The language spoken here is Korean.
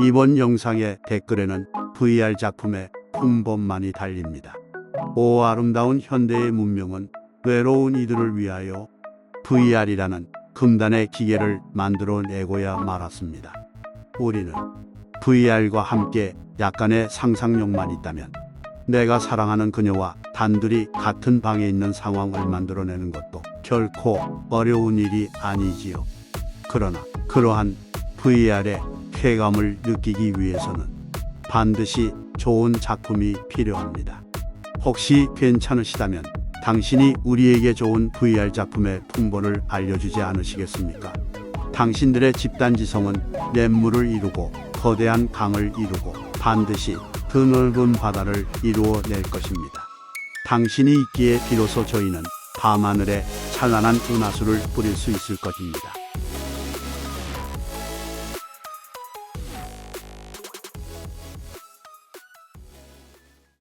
이번 영상의 댓글에는 VR 작품의 풍범만이 달립니다. 오 아름다운 현대의 문명은 외로운 이들을 위하여 VR이라는 금단의 기계를 만들어 내고야 말았습니다. 우리는 VR과 함께 약간의 상상력만 있다면 내가 사랑하는 그녀와 단둘이 같은 방에 있는 상황을 만들어내는 것도 결코 어려운 일이 아니지요. 그러나 그러한 VR의 쾌감을 느끼기 위해서는 반드시 좋은 작품이 필요합니다. 혹시 괜찮으시다면 당신이 우리에게 좋은 VR 작품의 풍본을 알려주지 않으시겠습니까? 당신들의 집단지성은 냇물을 이루고 거대한 강을 이루고 반드시 드넓은 바다를 이루어낼 것입니다. 당신이 있기에 비로소 저희는 밤하늘에 찬란한 은하수를 뿌릴 수 있을 것입니다.